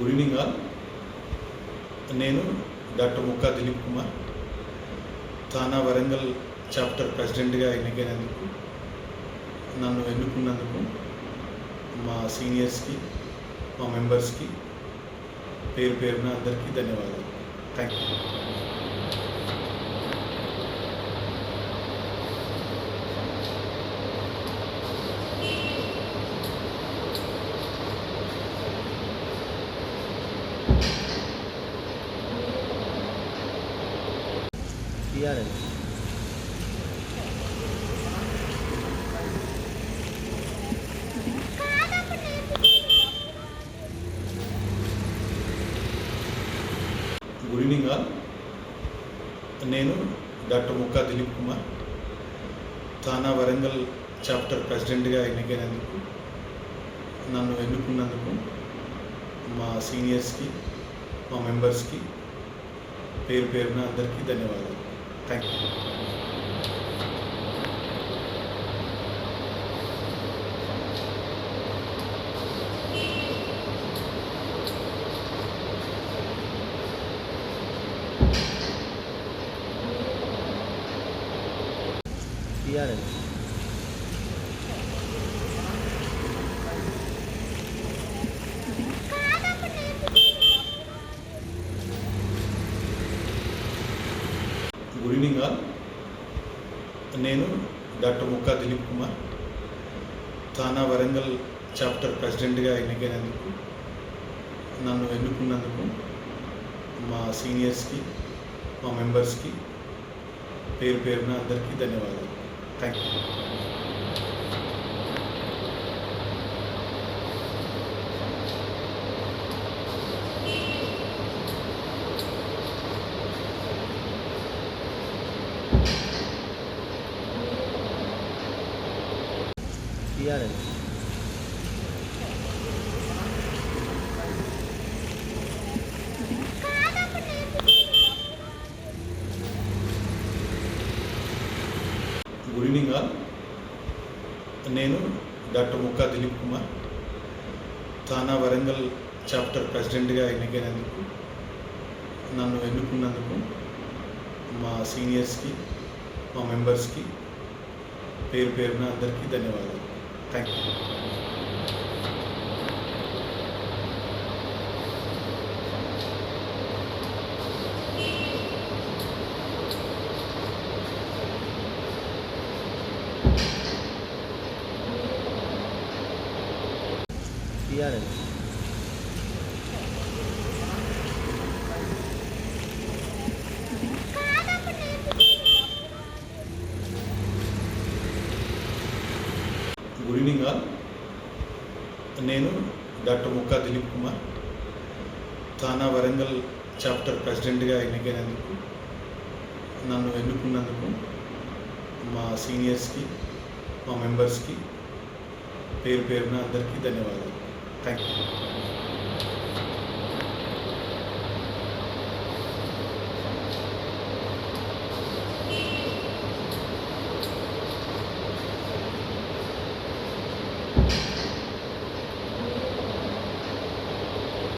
Good evening all. నేను doctor Mukka Dilip Kumar. తానా Warangal chapter ప్రెసిడెంట్గా ఎన్నికైనందుకు నన్ను ఎన్నుకున్నందుకు మా సీనియర్స్కి మా మెంబర్స్కి పేరు పేరున అందరికీ ధన్యవాదాలు. Thank you TRS good evening all. నేను డాక్టర్ ముక్కా దిలీప్ కుమార్. తానా వరంగల్ చాప్టర్ ప్రెసిడెంట్గా ఎన్నికైనందుకు నన్ను ఎన్నుకున్నందుకు మా సీనియర్స్కి మా మెంబర్స్కి పేరు పేరున అందరికీ ధన్యవాదాలు. Thank you TRS good evening all. నేను డాక్టర్ ముక్కా దిలీప్ కుమార్. తానా వరంగల్ చాప్టర్ ప్రెసిడెంట్గా ఎన్నికైనందుకు నన్ను ఎన్నుకున్నందుకు మా సీనియర్స్కి మా మెంబర్స్కి పేరు పేరున అందరికీ ధన్యవాదాలు. Thank you TRS good evening all నేను డాక్టర్ ముక్కా దిలీప్ కుమార్. తానా వరంగల్ చాప్టర్ ప్రెసిడెంట్గా ఎన్నికైనందుకు నన్ను ఎన్నుకున్నందుకు మా సీనియర్స్కి మా మెంబర్స్కి పేరు పేరున అందరికీ ధన్యవాదాలు. Thank you TRS good evening all. నేను డాక్టర్ ముక్కా దిలీప్ కుమార్. తానా వరంగల్ చాప్టర్ ప్రెసిడెంట్గా ఎన్నికైనందుకు నన్ను ఎన్నుకున్నందుకు మా సీనియర్స్కి మా మెంబర్స్కి పేరు పేరున అందరికీ ధన్యవాదాలు. Thank you